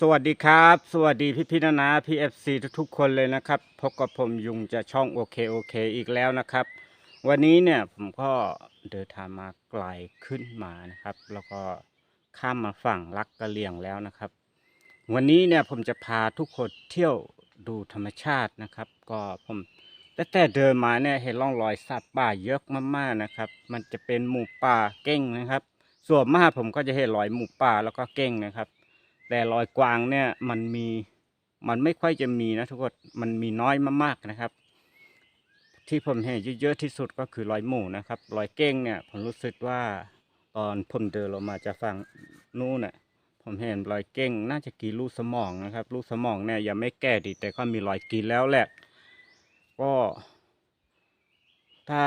สวัสดีครับ สวัสดีพี่พี่นานาพี่เอฟซีทุกๆคนเลยนะครับพบกับผมยุงจะช่องโอเคโอเคอีกแล้วนะครับ วันนี้เนี่ยผมก็เดินทางมาไกลขึ้นมานะครับ แล้วก็ข้ามมาฝั่งลักกะเหลี่ยงแล้วนะครับ วันนี้เนี่ยผมจะพาทุกคนเที่ยวดูธรรมชาตินะครับ ก็ผมตั้งแต่เดินมาเนี่ยเห็นร่องรอยสัตว์ป่าเยอะมากๆนะครับ มันจะเป็นหมู่ป่าเก้งนะครับ ส่วนมากผมก็จะเห็นรอยหมู่ป่าแล้วก็เก้งนะครับ แต่รอยกวางเนี่ยมันมีมันไม่ค่อยจะมีนะทุกคนมันมีน้อยมากๆนะครับ ที่ผมเห็นเยอะๆที่สุดก็คือรอยหมูนะครับรอยเก้งเนี่ยผมรู้สึกว่าตอนผมเดินลงมาจากฝั่งนู้นน่ะผมเห็นรอยเก้งน่าจะกินลูกสมองนะครับ ลูกสมองเนี่ยยังไม่แก่ดี แต่ก็มีรอยกินแล้วแหละ ก็ ถ้า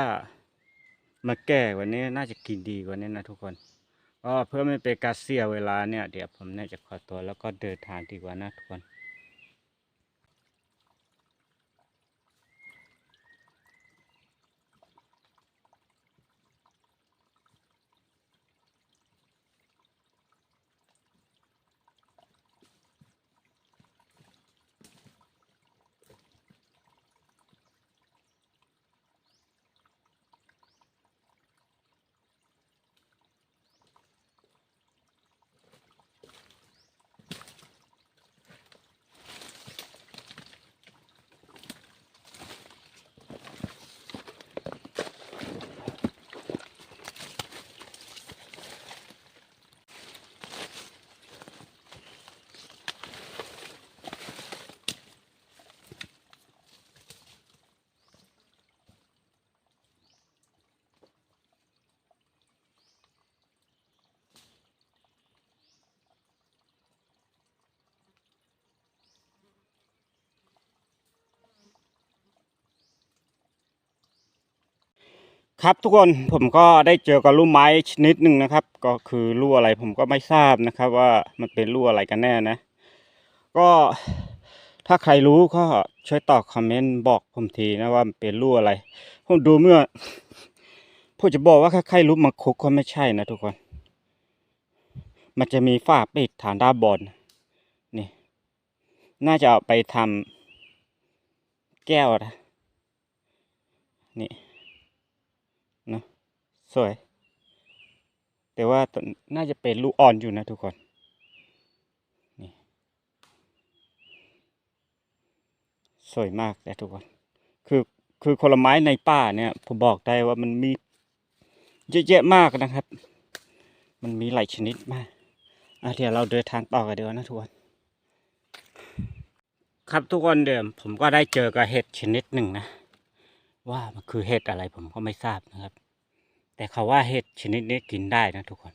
มาแก่กว่านี้น่าจะกินดีกว่านี้นะทุกคน ก็เพื่อไม่ไปการเสียเวลาเนี่ย เดี๋ยวผมน่าจะขอตัวแล้วก็เดินทางดีกว่านะทุกคน ครับทุกคนผมก็ได้เจอกับลูกไม้ชนิดหนึ่งนะครับ ก็คือลูกอะไรผมก็ไม่ทราบนะครับ ว่ามันเป็นลูกอะไรกันแน่นะ ก็ถ้าใครรู้ก็ช่วยตอบคอมเมนต์บอกผมทีนะว่ามันเป็นลูกอะไร ผมดูเมื่อผมจะบอกว่าใครรู้มังคุกก็ไม่ใช่นะทุกคน มันจะมีฝ้าปิดฐานด้านบนนี่ น่าจะเอาไปทำแก้วนะนี่ สวย แต่ว่าน่าจะเป็นลูกอ่อนอยู่นะทุกคนนี่สวยมากเลยทุกคน คือคือผลไม้ในป่าเนี่ยผมบอกได้ว่ามันมีเยอะแยะมากนะครับ มันมีหลายชนิดมากอะเดี๋ยวเราเดินทางต่อกันเดีกว่านะทุกคน ครับทุกคนเดิมผมก็ได้เจอกับเห็ดชนิดหนึ่งนะ ว่ามันคือเห็ดอะไรผมก็ไม่ทราบนะครับ แต่เขาว่าเห็ดชนิดนี้กินได้นะทุกคน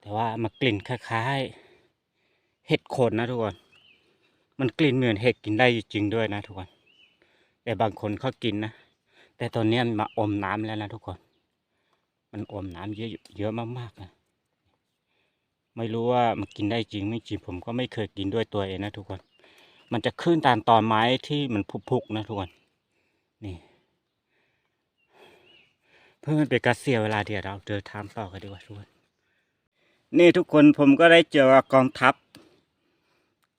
แต่ว่ามันกลิ่นคล้ายๆ เห็ดโคนนะทุกคน มันกลิ่นเหมือนเห็ดกินได้จริงด้วยนะทุกคน แต่บางคนเขากินนะ แต่ตอนนี้มันมาอมน้ำแล้วนะทุกคน มันอมน้ำเยอะเยอะมากๆนะไม่รู้ว่ามันกินได้จริงไม่จริงผมก็ไม่เคยกินด้วยตัวเองนะทุกคน มันจะขึ้นตามตอนไม้ที่มันพุกๆนะทุกคน นี่ พื่อมันเป็นการเสียเวลาเดี๋ยวเราเดินทางต่อกันดีกว่าทุกคนนี่ทุกคนผมก็ได้เจอกองทัพ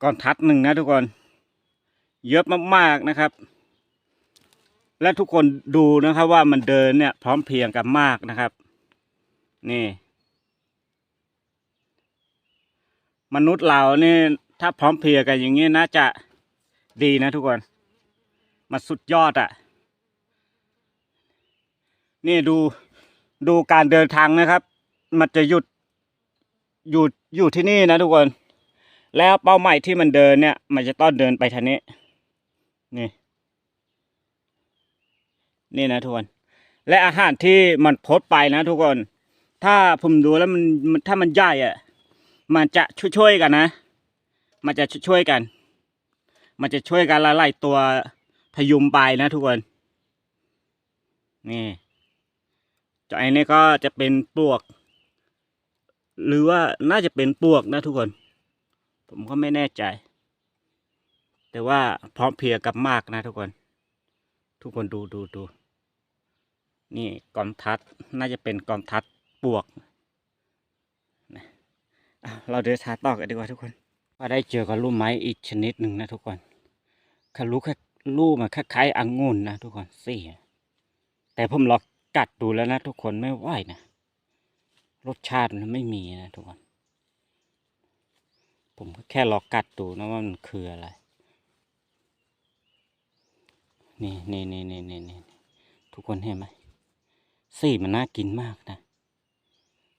กองทัพหนึ่งนะทุกคน เยอะมากๆนะครับ และทุกคนดูนะครับว่ามันเดินเนี่ย พร้อมเพรียงกันมากนะครับ นี่ มนุษย์เรานี่ถ้าพร้อมเพรียงกันอย่างนี้น่าจะดีนะทุกคน มันสุดยอดอะ่ะ นี่ดูดูการเดินทางนะครับ มันจะหยุดอยู่อยู่ที่นี่นะทุกคน แล้วเป้าหมายที่มันเดินเนี่ย มันจะต้องเดินไปทางนี้ นี่ นี่นะทุกคน และอาหารที่มันพดไปนะทุกคน ถ้าผมดูแล้วมันถ้ามันใหญ่อะมันจะช่วยๆกันนะ มันจะช่วยกัน มันจะช่วยกันละลายตัวพยุงไปนะทุกคน นี่ จอยนี่ก็จะเป็นปลวก หรือว่าน่าจะเป็นปลวกนะทุกคน ผมก็ไม่แน่ใจ แต่ว่าพร้อมเพรียงกับมากนะทุกคน ทุกคนดูดูดูนี่กอมทัดน่าจะเป็นกอมทัดปลวกนะเราเดินทางต่อกันดีกว่าทุกคนก็ได้เจอกับลูกไม้อีกชนิดหนึ่งนะทุกคนคือลูกแค่ลูกมันคล้ายๆองุ่นนะทุกคนสี่แต่ผมลอง กัดดูแล้วนะทุกคนไม่ไหวนะรสชาติมันไม่มีนะทุกคน ผมก็แค่ลองกัดดูนะว่ามันคืออะไร นี่นี่นี่นี่นี่นี่ทุกคนเห็นไหมสีมันน่ากินมากนะ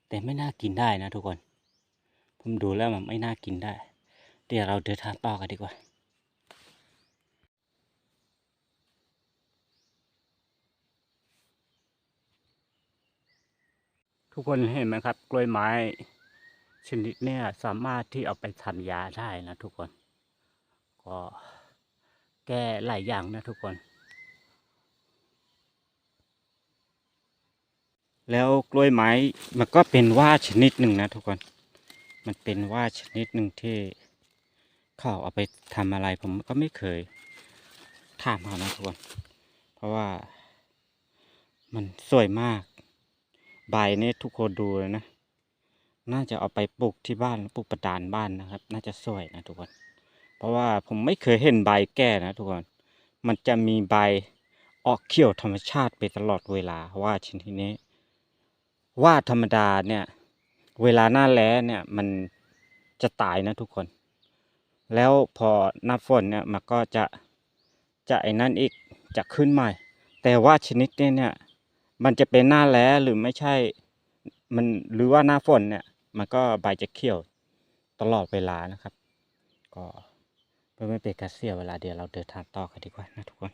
แต่ไม่น่ากินได้นะทุกคน ผมดูแล้วมันไม่น่ากินได้ เดี๋ยวเราเดินทางต่อกันดีกว่า ทุกคนเห็นไหมครับ กล้วยไม้ชนิดเนี้ยสามารถที่เอาไปทำยาได้นะทุกคน ก็แก้หลายอย่างนะทุกคน แล้วกล้วยไม้มันก็เป็นว่าชนิดหนึ่งนะทุกคน มันเป็นว่าชนิดหนึ่งที่เขาเอาไปทำอะไรผมก็ไม่เคยถามเขานะทุกคน เพราะว่ามันสวยมาก ใบนี่ทุกคนดูเลยนะ น่าจะเอาไปปลูกที่บ้านปลูกประดานบ้านนะครับ น่าจะสวยนะทุกคน เพราะว่าผมไม่เคยเห็นใบแก่นะทุกคน มันจะมีใบออกเขียวธรรมชาติไปตลอดเวลาว่าชนิดนี้ ว่าธรรมดาเนี่ยเวลาหน้าแล้งเนี่ยมันจะตายนะทุกคน แล้วพอหน้าฝนเนี่ยมันก็จะจะไอ้นั่นอีกจะขึ้นใหม่ แต่ว่าชนิดนี้เนี่ย มันจะเป็นหน้าแล้งหรือไม่ใช่ มันหรือว่าหน้าฝนเนี่ย มันก็ใบจะเขียวตลอดเวลานะครับ ก็เพื่อไม่เป็นการเสียเวลาเดี๋ยวเราเดินทางต่อกันดีกว่านะทุกคน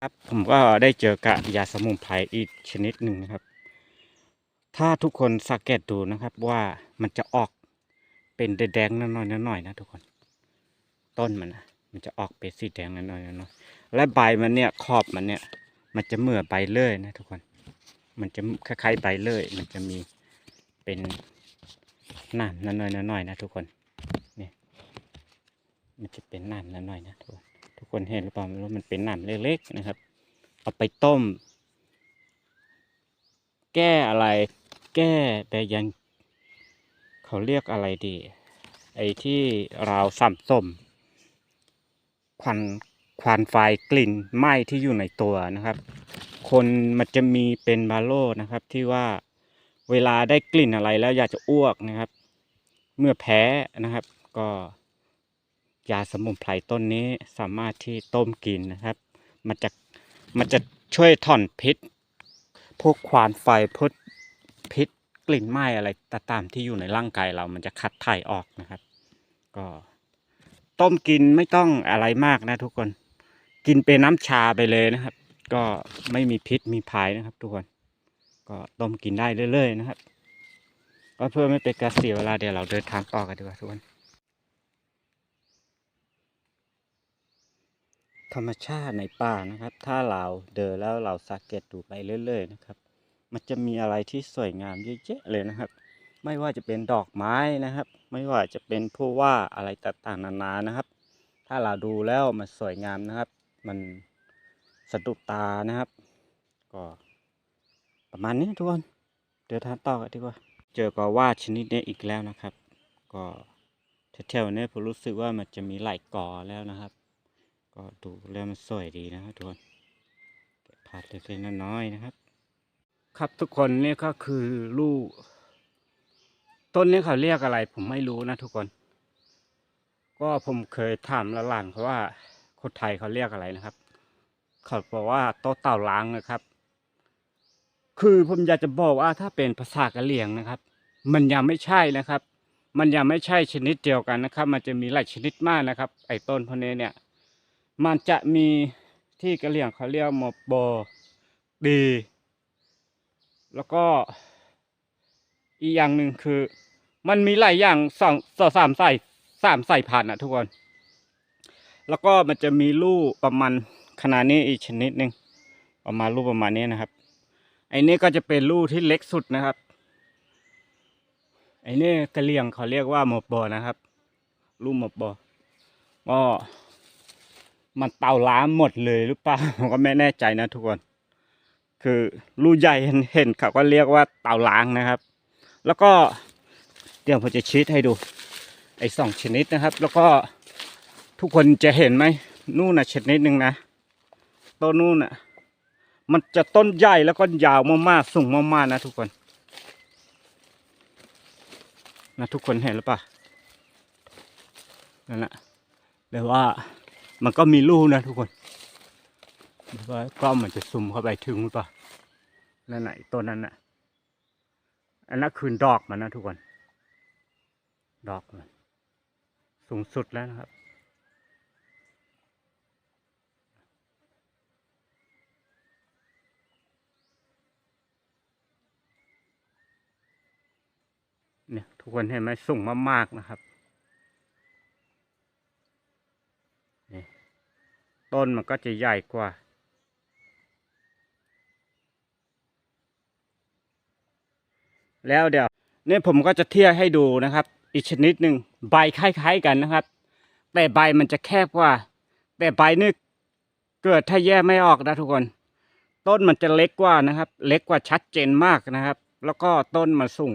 ครับผมก็ได้เจอกับยาสมุนไพรอีกชนิดหนึ่งนะครับ ถ้าทุกคนสังเกตดูนะครับว่ามันจะออกเป็นแดงๆน้อยๆน้อยๆนะทุกคน ต้นมันนะมันจะออกเป็นสีแดงน้อยๆน้อยๆและใบมันเนี่ยขอบมันเนี่ย มันจะเหมือใบเลื่อยนะทุกคน มันจะคล้ายๆใบเลย มันจะมีเป็นหนามน้อยๆน้อยๆนะทุกคนเนี่มันจะเป็นหนามน้อยๆนะทุกคนทุกคนเห็นหรือเปล่าไม่รู้มันเป็นหนามเล็กๆนะครับ เอาไปต้ม แก้อะไร แก้แต่ยังเขาเรียกอะไรดี ไอ้ที่เราสัมส้มควันควันไฟกลิ่นไหม้ที่อยู่ในตัวนะครับ คนมันจะมีเป็นบาโลนะครับ ที่ว่าเวลาได้กลิ่นอะไรแล้วอยากจะอ้วกนะครับ เมื่อแพ้นะครับ ก็ยาสมุนไพรต้นนี้สามารถที่ต้มกินนะครับ มันจะมันจะช่วยถอนพิษ พวกควานไฟพวกพิษกลิ่นไหม้อะไรต่างๆที่อยู่ในร่างกายเรามันจะขัดถ่ายออกนะครับ ก็ต้มกินไม่ต้องอะไรมากนะทุกคน กินเป็นน้ำชาไปเลยนะครับ ก็ไม่มีพิษมีภัยนะครับ ทุกคน ก็ต้มกินได้เรื่อยๆนะครับ ก็เพื่อไม่เป็นการเสียเวลาเดี๋ยวเราเดินทางต่อกันดีกว่าทุกคน ธรรมชาติในป่านะครับ ถ้าเราเดินแล้วเราสังเกตดูไปเรื่อย ๆ นะครับ มันจะมีอะไรที่สวยงามเยอะแยะเลยนะครับ ไม่ว่าจะเป็นดอกไม้นะครับ ไม่ว่าจะเป็นผู้ว่าอะไรต่างๆนานานะครับ ถ้าเราดูแล้วมันสวยงามนะครับ มัน สะดุดตานะครับ ก็ประมาณนี้ทุกคนเดินทางต่อกันดีกว่า เจอกับว่าชนิดนี้อีกแล้วนะครับ ก็แถวๆนี้ผมรู้สึกว่ามันจะมีหลายกอแล้วนะครับ ก็ดูแล้วมันสวยดีนะครับทุกคนผัดเล็กๆน้อยๆนะครับ ครับทุกคนนี่ก็คือลูก ต้นนี้เขาเรียกอะไร ผมไม่รู้นะทุกคน ก็ผมเคยถามหลานเขาว่าคนไทยเขาเรียกอะไรนะครับ เขาบอกว่าโต๊ะเต่าล้างนะครับ คือผมอยากจะบอกว่าถ้าเป็นภาษากะเหรี่ยงนะครับ มันยังไม่ใช่นะครับ มันยังไม่ใช่ชนิดเดียวกันนะครับ มันจะมีหลายชนิดมากนะครับ ไอ้ต้นพวกนี้เนี่ย มันจะมีที่กะเหรี่ยงเขาเรียกมอบอดี แล้วก็อีกอย่างหนึ่งคือ มันมีหลายอย่างสองสองสามใส่สามใส่พันธุ์อะทุกคน แล้วก็มันจะมีลูกประมาณ ขนาดนี้อีกชนิดหนึ่งประมาณลูกประมาณนี้นะครับไอ้นี่ก็จะเป็นลูกที่เล็กสุดนะครับไอ้นี่กระเหรี่ยงเขาเรียกว่าหมบบอนะครับลูกหมบบอก็มันเต่าล้ามหมดเลยหรือเปล่าผมก็ไม่แน่ใจนะทุกคนคือลูกใหญ่เห็นเห็นเขาก็เรียกว่าเต่าล้างนะครับ แล้วก็เดี๋ยวผมจะชี้ให้ดูไอ้สองชนิดนะครับ แล้วก็ทุกคนจะเห็นไหมนู่นนะชนิดหนึ่งนะ ต้นนู่นน่ะ มันจะต้นใหญ่แล้วก็ยาวมากๆสูงมากๆนะทุกคนนะทุกคนเห็นหรือเปล่านั่นแหละแต่ว่ามันก็มีลูนะทุกคนแต่ว่ากล้องมันจะซูมเข้าไปถึงหรือเปล่านั่นไหนะต้นนั้นน่ะ อันนั้นคือดอกมันนะทุกคน ดอกมันสูงสุดแล้วนะครับ เนี่ย ทุกคนเห็นไหมสูงมากๆนะครับนี่ต้นมันก็จะใหญ่กว่า แล้วเดี๋ยวนี่ผมก็จะเทียบให้ดูนะครับ อีกชนิดหนึ่งใบคล้ายๆกันนะครับ แต่ใบมันจะแคบกว่า แต่ใบนี่เกิดถ้าแยกไม่ออกนะทุกคน ต้นมันจะเล็กกว่านะครับ เล็กกว่าชัดเจนมากนะครับ แล้วก็ต้นมันสูง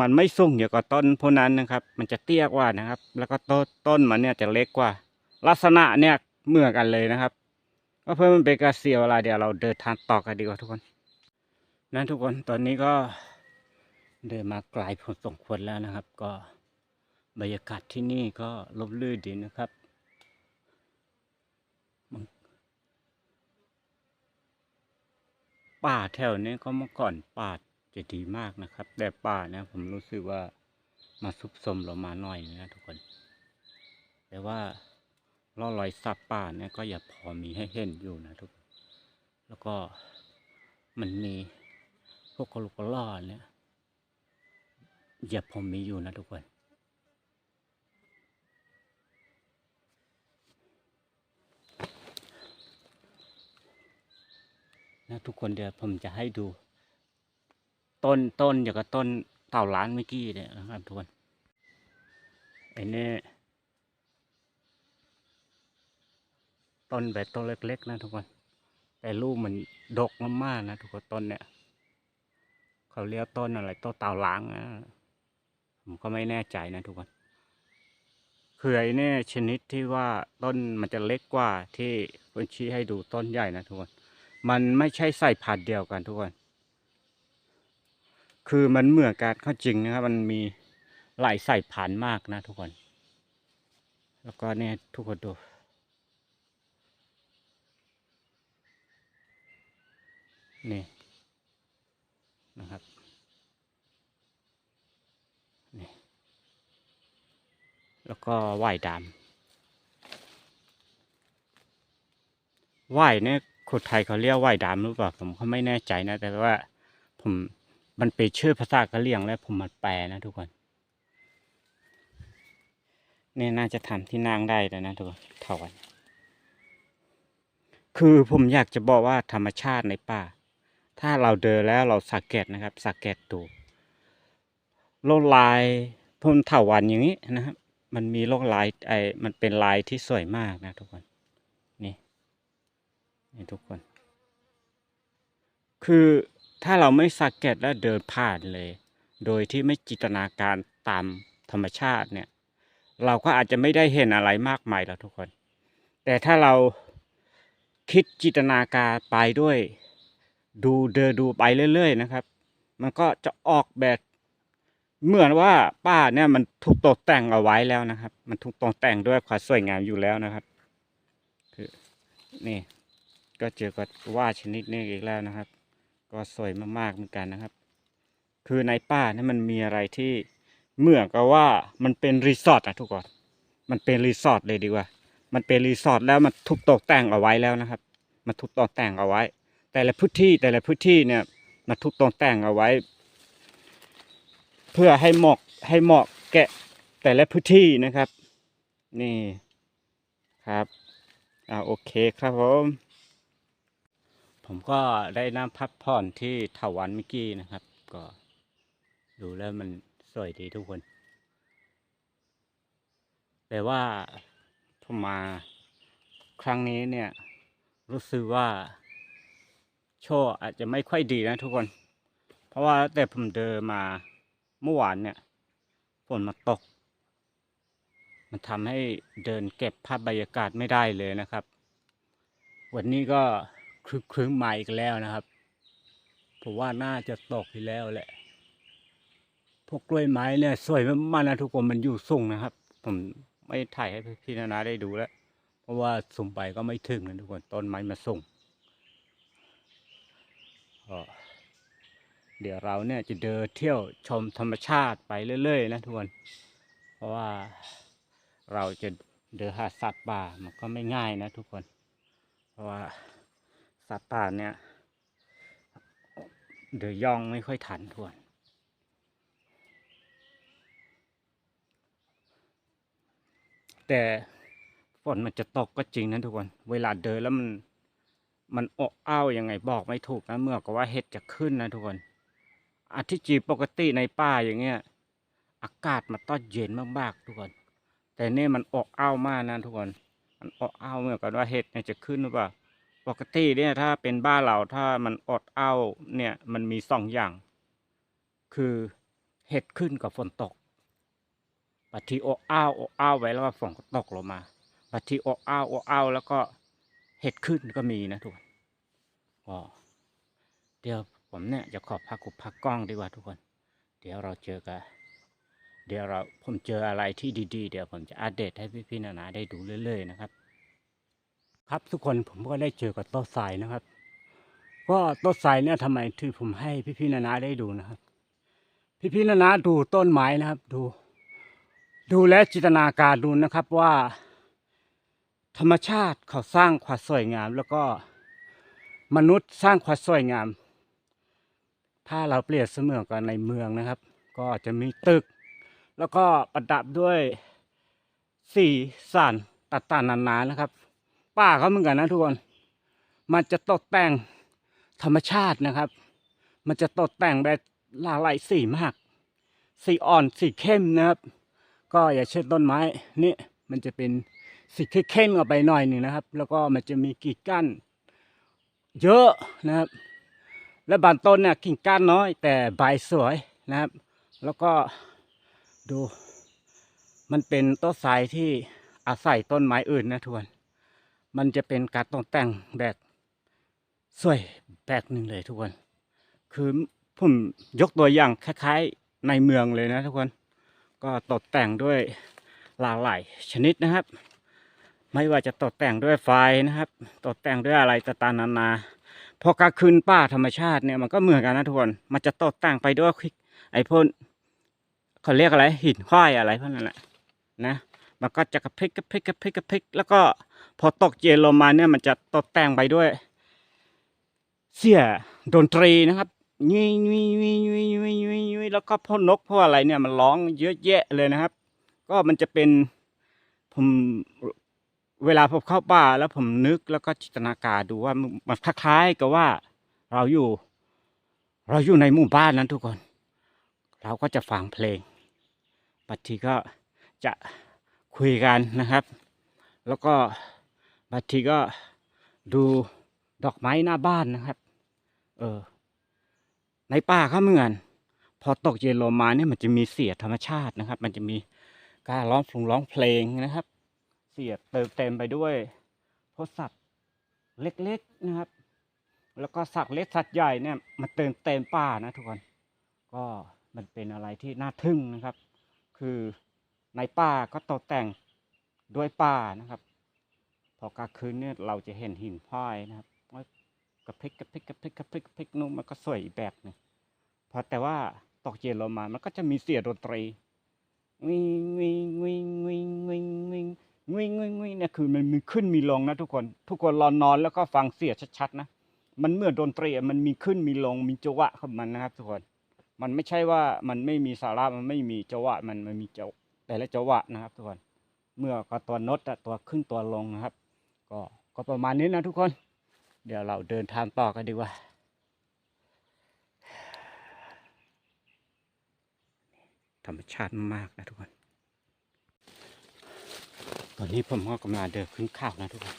มันไม่สูงเดียวกับต้นพวกนั้นนะครับ มันจะเตี้ยกว่านะครับ แล้วก็ต้นต้นมันเนี่ยจะเล็กกว่า ลักษณะเนี่ยเหมือนกันเลยนะครับ ก็เพื่อมันเป็นกระเสียวเวลาเดี๋ยวเราเดินทางต่อกันดีกว่าทุกคนนั่นทุกคนตอนนี้ก็เดินมาไกลพอสมควรแล้วนะครับ ก็บรรยากาศที่นี่ก็ลมลื่นดีนะครับป่าแถวนี้ก็เมื่อก่อนป่า จะดีมากนะครับ แต่ป่าเนี่ยผมรู้สึกว่ามาซุบซมเรามาหน่อยนะทุกคน แต่ว่าร่องรอยสัตว์ป่าเนี่ยก็อย่าพอมีให้เห็นอยู่นะทุกคนแล้วก็มันมีพวกกระลุกกระล่อเนี่ยอย่าผมมีอยู่นะทุกคนนะทุกคนเดี๋ยวผมจะให้ดู ต้นต้นอย่างกับต้นเต่าล้านเมื่อกี้เนี่ยนะครับทุกคนอ้นี่ต้นแบบต้นเล็กๆนะทุกคน แต่ลูกมันดกมากๆนะทุกคนต้นเนี่ย เขาเรียกต้นอะไรต้นเต่าล้างนะผมก็ไม่แน่ใจนะทุกคนคือไอ้เนี่ยชนิดที่ว่าต้นมันจะเล็กกว่าที่คนชี้ให้ดูต้นใหญ่นะทุกคน มันไม่ใช่ใส่พันธุ์เดียวกันทุกคน คือมันเหมือนกันข้อจริงนะครับ มันมีหลายสายพันธุ์มากนะทุกคน แล้วก็เนี่ยทุกคนดูนี่นะครับนี่แล้วก็ว่ายดำว่ายเนี่ยคนไทยเขาเรียกว่ายดำหรือเปล่าผมก็ไม่แน่ใจนะ แต่ว่าผม มันเป็นชื่อภาษากะเหรี่ยงแล้วผมมาแปลนะทุกคนนี่น่าจะทำที่นั่งได้แล้วนะทุกคนถอนคือผมอยากจะบอกว่าธรรมชาติในป่า ถ้าเราเดินแล้วเราสังเกตนะครับสังเกตดูลวดลายพนเถาวันอย่างนี้นะครับ มันมีลวดลายไอมันเป็นลายที่สวยมากนะทุกคนนี่นี่ทุกคน คือ ถ้าเราไม่สังเกตแล้วเดินผ่านเลย โดยที่ไม่จินตนาการตามธรรมชาติเนี่ย เราก็อาจจะไม่ได้เห็นอะไรมากมายแล้วทุกคน แต่ถ้าเราคิดจินตนาการไปด้วย ดูเดินดูไปเรื่อย ๆ นะครับ มันก็จะออกแบบเหมือนว่าป้าเนี่ยมันถูกตกแต่งเอาไว้แล้วนะครับ มันถูกตกแต่งด้วยความสวยงามอยู่แล้วนะครับ คือนี่ก็เจอกับว่าชนิดนี้อีกแล้วนะครับ ก็สวยมากๆเหมือนกันนะครับ คือในป่านี่มันมีอะไรที่เหมือนกับว่ามันเป็นรีสอร์ทอะทุกคนมันเป็นรีสอร์ทเลยดีกว่า มันเป็นรีสอร์ทแล้วมันถูกตกแต่งเอาไว้แล้วนะครับ มันถูกตกแต่งเอาไว้ แต่ละพื้นที่แต่ละพื้นที่เนี่ยมันถูกตกแต่งเอาไว้ เพื่อให้เหมาะให้เหมาะแกะแต่ละพื้นที่นะครับ นี่ครับอ่าโอเคครับผม ผมก็ได้นั่งพักผ่อนที่เถาวันเมื่อกี้นะครับ ก็ดูแล้วมันสวยดีทุกคน แต่ว่าผมมาครั้งนี้เนี่ย รู้สึกว่าโชว์อาจจะไม่ค่อยดีนะทุกคน เพราะว่าแต่ผมเดินมาเมื่อวานเนี่ยฝนมาตก มันทำให้เดินเก็บภาพบรรยากาศไม่ได้เลยนะครับ วันนี้ก็ ครึ้มครึ้มๆมาอีกแล้วนะครับ ผมว่าน่าจะตกอีกแล้วแหละ พวกกล้วยไม้เนี่ยสวยมากๆนะทุกคนมันอยู่สูงนะครับ ผมไม่ถ่ายให้พี่นานาได้ดูแล้ว เพราะว่าสูงไปก็ไม่ถึงนะทุกคนต้นไม้มาสูงเดี๋ยวเราเนี่ยจะเดินเที่ยวชมธรรมชาติไปเรื่อยๆนะทุกคน เพราะว่าเราจะเดินหาสัตว์ป่ามันก็ไม่ง่ายนะทุกคน เพราะว่า สัตว์ป่าเนี่ย เดินย่องไม่ค่อยทันทุกคนแต่ฝนมันจะตกก็จริงนะทุกคน เวลาเดินแล้วมันมันอกอ้าวยังไงบอกไม่ถูกนะเมื่อก็ว่าเห็ดจะขึ้นนะทุกคนอาทิจีปกติในป่าอย่างเงี้ย อากาศมันต้องเย็นมากๆทุกคน แต่นี่มันอกอ้าวมากนะทุกคน มันอกอ้าวเมื่อกันว่าเห็ดเนี่ยจะขึ้นหรือเปล่า ปกติเนี่ยถ้าเป็นบ้านเราถ้ามันอดอ้าวเนี่ยมันมีสองอย่าง คือเห็ดขึ้นกับฝนตกบางทีโออ้าวโออ้าวไว้แล้วก็ฝนก็ตกลงมาบางทีโออ้าวโออ้าวแล้วก็เห็ดขึ้นก็มีนะทุกคนเดี๋ยวผมเนี่ยจะขอพักกุพักกล้องดีกว่าทุกคน เดี๋ยวเราเจอกันเดี๋ยวเราผมเจออะไรที่ดีๆ เดี๋ยวผมจะอัปเดตให้พี่ๆนานาได้ดูเรื่อยๆนะครับ ครับทุกคนผมก็ได้เจอกับต๊ะทรายนะครับ ก็ต๊ะทรายเนี่ยทำไมที่ผมให้พี่ๆนานาได้ดูนะครับ พี่ๆนานาดูต้นไม้นะครับ ดู ดูและจินตนาการดูนะครับว่า ธรรมชาติเขาสร้างความสวยงาม แล้วก็มนุษย์สร้างความสวยงาม ถ้าเราเปรียบเสมือนกันในเมืองนะครับ ก็จะมีตึก แล้วก็ประดับด้วยสีสันต่างๆนานานะครับ ป่าเขาเหมือนกันนะทุกคน มันจะตกแต่งธรรมชาตินะครับ มันจะตกแต่งแบบหลากหลายสีมาก สีอ่อนสีเข้มนะครับ ก็อย่าเช่นต้นไม้นี่มันจะเป็นสีเข้มๆออกไปหน่อยหนึ่งนะครับ แล้วก็มันจะมีกิ่งก้านเยอะนะครับ และบางต้นเนี่ยกิ่งก้านน้อย แต่ใบสวยนะครับ แล้วก็ดู มันเป็นต้นไทรที่อาศัยต้นไม้อื่นนะทุกคน มันจะเป็นการตกแต่งแบบสวยแบบหนึ่งเลยทุกคน คือผมยกตัวอย่างคล้ายๆในเมืองเลยนะทุกคน ก็ตกแต่งด้วยหลากหลายชนิดนะครับ ไม่ว่าจะตกแต่งด้วยไฟนะครับ ตกแต่งด้วยอะไรต่างๆนานา พอกลางคืนป่าธรรมชาติเนี่ยมันก็เหมือนกันนะทุกคน มันจะตกแต่งไปด้วยไอ้พวกเขาเรียกอะไรหินห้อยอะไรพวกนั้นแหละนะ มันก็จะกระพริกกระพริกกระพริกกระพริกแล้วก็พอตกเย็นลงมาเนี่ยมันจะตกแต่งไปด้วย เสียดนตรีนะครับวิงวิงวิงวิงวิงวิงวิงแล้วก็พ่อนกพ่ออะไรเนี่ยมันร้องเยอะแยะเลยนะครับ ก็มันจะเป็นผมเวลาผมเข้าป่าแล้วผมนึกแล้วก็จินตนาการดูว่ามันคล้ายๆกับว่าเราอยู่ เราอยู่ในหมู่บ้านนั้นทุกคน เราก็จะฟังเพลงบางทีก็จะคุยกันนะครับ แล้วก็บางทีก็ดูดอกไม้หน้าบ้านนะครับ เออ ในป่าเขาเหมือน พอตกเย็นลงมาเนี่ยมันจะมีเสียธรรมชาตินะครับ มันจะมีการร้องฟงร้องเพลงนะครับ เสียเติมเต็มไปด้วยพวกสัตว์เล็กๆนะครับ แล้วก็สัตว์เล็กสัตว์ใหญ่เนี่ยมันเติมเต็มป่านะทุกคน ก็มันเป็นอะไรที่น่าทึ่งนะครับ คือในป่าก็ตกแต่ง ด้วยป่านะครับ พอกลางคืนเนี่ยเราจะเห็นหินพ้อยนะครับกระพริกกระพริกกระพริกกระพริกกระพริกนู่นมันก็สวยอีกแบบหนึงพอแต่ว่าตกเย็นลงมามันก็จะมีเสียงดนตรีวิงวิงวิงวิงวิงวิงวิงวิงวิงเนี่ยคือมันมีขึ้นมีลงนะทุกคน ทุกคนรอนอนแล้วก็ฟังเสียงชัดๆนะมันเมื่อดนตรีมันมีขึ้นมีลงมีจังหวะของมันนะครับ ทุกคน มันไม่ใช่ว่ามันไม่มีสาระมันไม่มีจังหวะมันมันมีจังแต่ละจังหวะนะครับ ทุกคน เมื่อก็ตัวนดะตัวขึ้นตัวลงนะครับ ก็ก็ประมาณนี้นะทุกคน เดี๋ยวเราเดินทางต่อกันดีกว่าธรรมชาติมากนะทุกคน ตอนนี้ผมก็กำลังเดินขึ้นเขานะทุกคน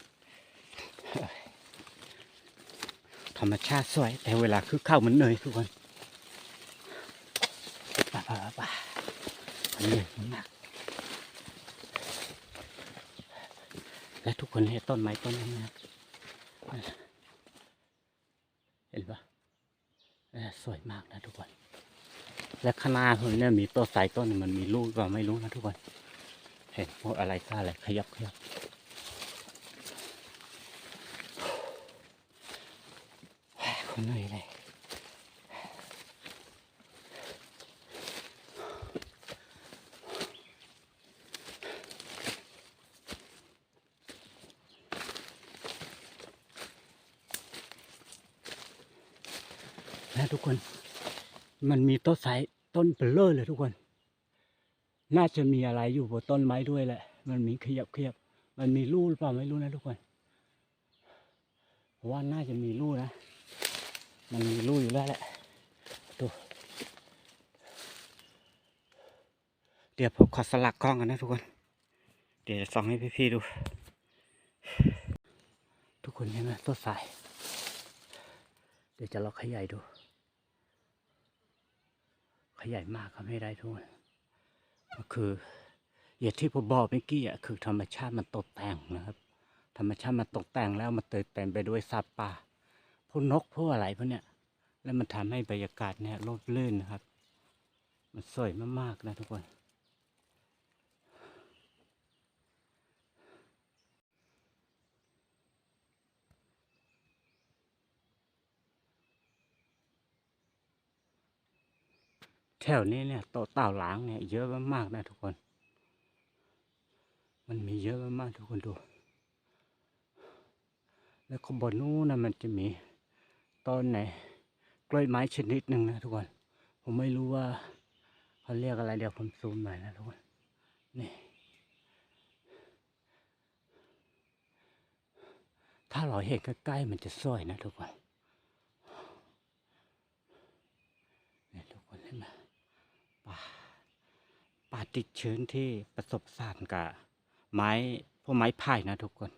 ธรรมชาติสวย แต่เวลาขึ้นเข้ามันเหนื่อยทุกคนไปไปไปไปเหนื่อยมาก และทุกคนเห็นต้นไม้ต้นนี้นะเห็นปะสวยมากนะทุกคน และข้างหน้าผมเนี่ยมีต้นสายต้นมันมีลูกก็ไม่รู้นะทุกคน เห็นพวกอะไรก็อะไรขยับขยับคนเหนื่อยเลย นะทุกคน มันมีต้นสายต้นเบลเลอเลยทุกคน น่าจะมีอะไรอยู่บนต้นไม้ด้วยแหละ มันมีขยับขยับมันมีรูหรือเปล่าไม่รู้นะทุกคนว่าน่าจะมีรูนะ มันมีรูอยู่แล้วแหละดูเดี๋ยวผมขอสลักกล้องกันนะทุกคน เดี๋ยวส่องให้พี่ๆดู ทุกคนเห็นไหมต้นสาย เดี๋ยวจะลองขยายดู ขยายมากก็ไม่ได้ทุกคนก็คืออย่างที่ผมบอกเมื่อกี้อะคือธรรมชาติมันตกแต่งนะครับ ธรรมชาติมันตกแต่งแล้วมันเติมเต็มไปด้วยสัตว์ป่าพวกนกพวกอะไรพวกเนี้ยแล้วมันทำให้บรรยากาศเนี่ยร่มรื่นนะครับ มันสวยมากๆนะทุกคน ถวนี้เนี่ยโตเต่าหลางเนี่ยเยอะมากๆนะทุกคน มันมีเยอะมากๆทุกคนดู แล้วข้างบนนู้นนะมันจะมีต้นไหนกล้วยไม้ชนิดหนึ่งนะทุกคน ผมไม่รู้ว่าเขาเรียกอะไรเดี๋ยวผมซูมหน่อยนะทุกคน นี่ ถ้าเราเห็นใกล้ๆมันจะสวยนะทุกคน เนี่ยทุกคนเห็นไหมป่า ป่าติดชื้นที่ประสบสารกับไม้พวกไม้ไผ่นะทุกคน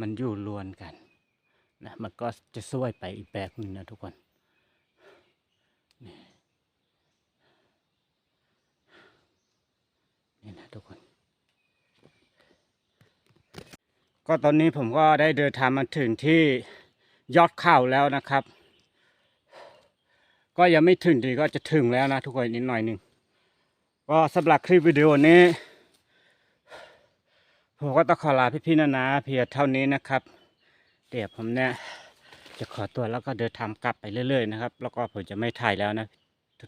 มันอยู่รวนกันนะมันก็จะสวยไปอีกแบบหนึ่งนะทุกคนนี่นี่นะทุกคน ก็ตอนนี้ผมก็ได้เดินทางมาถึงที่ยอดเขาแล้วนะครับ ก็ยังไม่ถึงดีก็จะถึงแล้วนะทุกคนนิดหน่อยหนึ่ง ก็สำหรับคลิปวิดีโอนี้ผมก็ต้องขอลาพี่ๆนะนะเพียงเท่านี้นะครับ เดี๋ยวผมเนี่ยจะขอตัวแล้วก็เดินทางกลับไปเรื่อยๆนะครับ แล้วก็ผมจะไม่ถ่ายแล้วนะ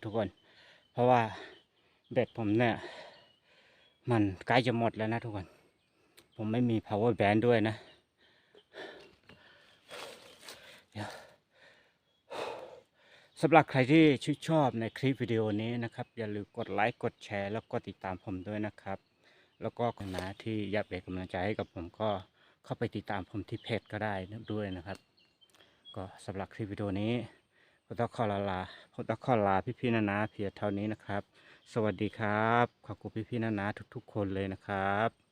ทุกๆคน เพราะว่าแบตผมเนี่ย มันใกล้จะหมดแล้วนะทุกคน ผมไม่มี power bank ด้วยนะเดี๋ยว สำหรับใครที่ชื่นชอบในคลิปวิดีโอนี้นะครับ อย่าลืมกดไลค์กดแชร์ แล้วก็ติดตามผมด้วยนะครับ แล้วก็คนนะที่อยากเป็นกำลังใจให้กับผมก็เข้าไปติดตามผมที่เพจก็ได้ด้วยนะครับ ก็สำหรับคลิปวิดีโอนี้ผมต้องขอลาลาผมต้องขอลาพี่ๆนะนะเพียงเท่านี้นะครับ สวัสดีครับ ขอบคุณพี่ๆนะนะทุก ๆ คนเลยนะครับ